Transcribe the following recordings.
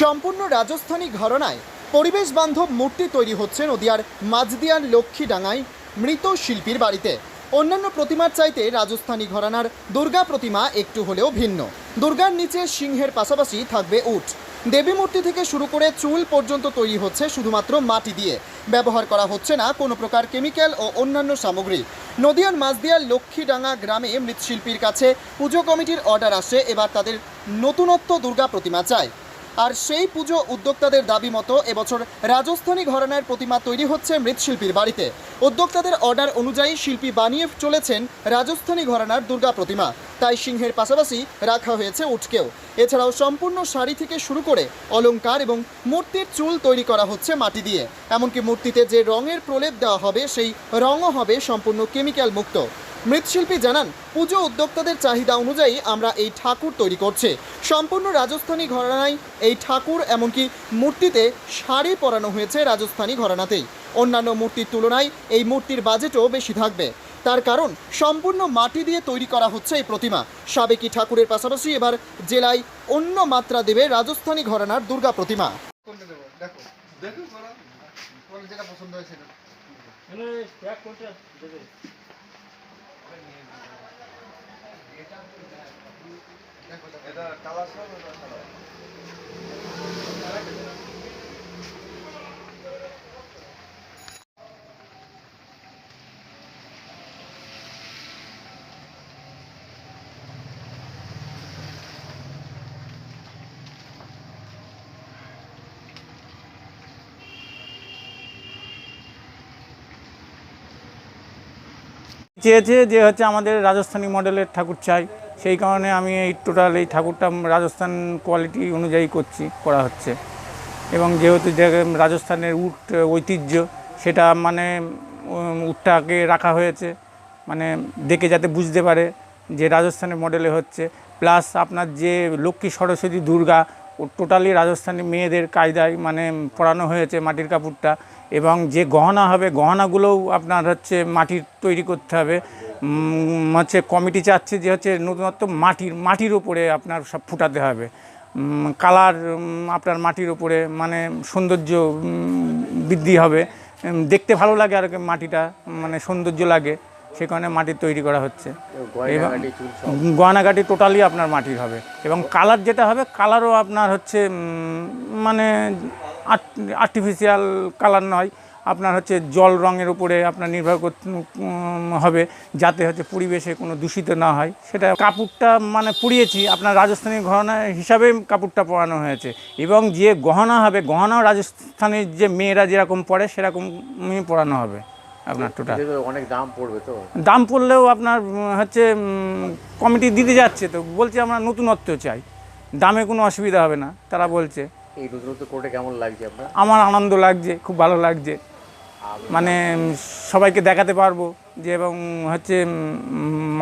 সম্পূর্ণ রাজস্থানী ঘরনায় পরিবেশ বান্ধব মূর্তি তৈরি হচ্ছে নদিয়ার মাঝদিয়ার লক্ষ্মীডাঙ্গায় মৃত শিল্পীর বাড়িতে। অন্যান্য প্রতিমার চাইতে রাজস্থানী ঘরানার দুর্গা প্রতিমা একটু হলেও ভিন্ন। দুর্গার নিচে সিংহের পাশাপাশি থাকবে উট। দেবী মূর্তি থেকে শুরু করে চুল পর্যন্ত তৈরি হচ্ছে শুধুমাত্র মাটি দিয়ে। ব্যবহার করা হচ্ছে না কোনো প্রকার কেমিক্যাল ও অন্যান্য সামগ্রী। নদিয়ার মাঝদিয়ার লক্ষ্মীডাঙ্গা গ্রামে মৃৎশিল্পীর কাছে পুজো কমিটির অর্ডার আসে, এবার তাদের নতুনত্ব দুর্গা প্রতিমা চায়। আর সেই পুজো উদ্যোক্তাদের দাবি মতো এবছর রাজস্থানী ঘরানার প্রতিমা তৈরি হচ্ছে মৃৎশিল্পীর বাড়িতে। উদ্যোক্তাদের অর্ডার অনুযায়ী শিল্পী বানিয়ে চলেছেন রাজস্থানী ঘরানার দুর্গা প্রতিমা। তাই সিংহের পাশাপাশি রাখা হয়েছে উটকেও। এছাড়াও সম্পূর্ণ শাড়ি থেকে শুরু করে অলংকার এবং মূর্তির চুল তৈরি করা হচ্ছে মাটি দিয়ে। এমনকি মূর্তিতে যে রঙের প্রলেপ দেওয়া হবে, সেই রঙও হবে সম্পূর্ণ কেমিক্যাল মুক্ত। মৃৎশিল্পী জানান পুজো উদ্যোক্তাদের চাহিদা অনুযায়ী আমরা এই ঠাকুর তৈরি করছি। সম্পূর্ণ রাজস্থানী ঘরানায় এই ঠাকুর এমনকি মূর্তিতে শাড়ি পরানো হয়েছে রাজস্থানী ঘরানাতেই। অন্যান্য মূর্তির তুলনায় এই মূর্তির বাজেটও বেশি থাকবে। তার কারণ সম্পূর্ণ মাটি দিয়ে তৈরি করা হচ্ছে এই প্রতিমা। সাবেকি ঠাকুরের পাশাপাশি এবার জেলায় অন্য মাত্রা দেবে রাজস্থানী ঘরানার দুর্গা প্রতিমা। দেখো। দেখো যেটা পছন্দ হয়েছে না এটা কালার সব চেয়েছে যে হচ্ছে আমাদের রাজস্থানী মডেলের ঠাকুর চাই। সেই কারণে আমি এই টোটাল এই ঠাকুরটা রাজস্থান কোয়ালিটি অনুযায়ী করছি, করা হচ্ছে। এবং যেহেতু রাজস্থানের উট, ঐতিহ্য, সেটা মানে উটটাকে রাখা হয়েছে। মানে দেখে যাতে বুঝতে পারে যে রাজস্থানের মডেলে হচ্ছে। প্লাস আপনার যে লক্ষ্মী সরস্বতী দুর্গা টোটালি রাজস্থানী মেয়েদের কায়দায় মানে পরানো হয়েছে মাটির কাপড়টা এবং যে গহনা হবে, গহনাগুলোও আপনার হচ্ছে মাটির তৈরি করতে হবে। হচ্ছে কমিটি চাচ্ছে যে হচ্ছে নতুনত্ব মাটির মাটির উপরে আপনার সব ফুটাতে হবে। কালার আপনার মাটির উপরে মানে সৌন্দর্য বৃদ্ধি হবে। দেখতে ভালো লাগে আর মাটিটা মানে সৌন্দর্য লাগে। সে কারণে মাটির তৈরি করা হচ্ছে। এবং গয়নাগাটি টোটালি আপনার মাটির হবে। এবং কালার যেটা হবে কালারও আপনার হচ্ছে মানে আর্টিফিশিয়াল কালার নয়। আপনার হচ্ছে জল রঙের উপরে আপনার নির্ভর করতে হবে যাতে হচ্ছে পরিবেশে কোনো দূষিত না হয়। সেটা কাপড়টা মানে পুড়িয়েছি আপনার রাজস্থানী গহনা হিসাবে কাপড়টা পরানো হয়েছে। এবং যে গহনা হবে গহনাও রাজস্থানের যে মেয়েরা যেরকম পরে সেরকমই পরানো হবে। আপনার টোটাল অনেক দাম পড়বে তো। দাম পড়লেও আপনার হচ্ছে কমিটি দিতে যাচ্ছে তো। বলছে আমরা নতুনত্ব চাই। দামে কোনো অসুবিধা হবে না তারা বলছে। এই নতুনত্ব কোর্টে কেমন লাগছে আপনার? আমার আনন্দ লাগছে খুব ভালো লাগছে। মানে সবাইকে দেখাতে পারব যে এবং হচ্ছে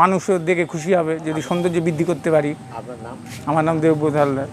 মানুষও দেখে খুশি হবে যদি সৌন্দর্য বৃদ্ধি করতে পারি। আপনার নাম? আমার নাম দেবব্রত হালদার।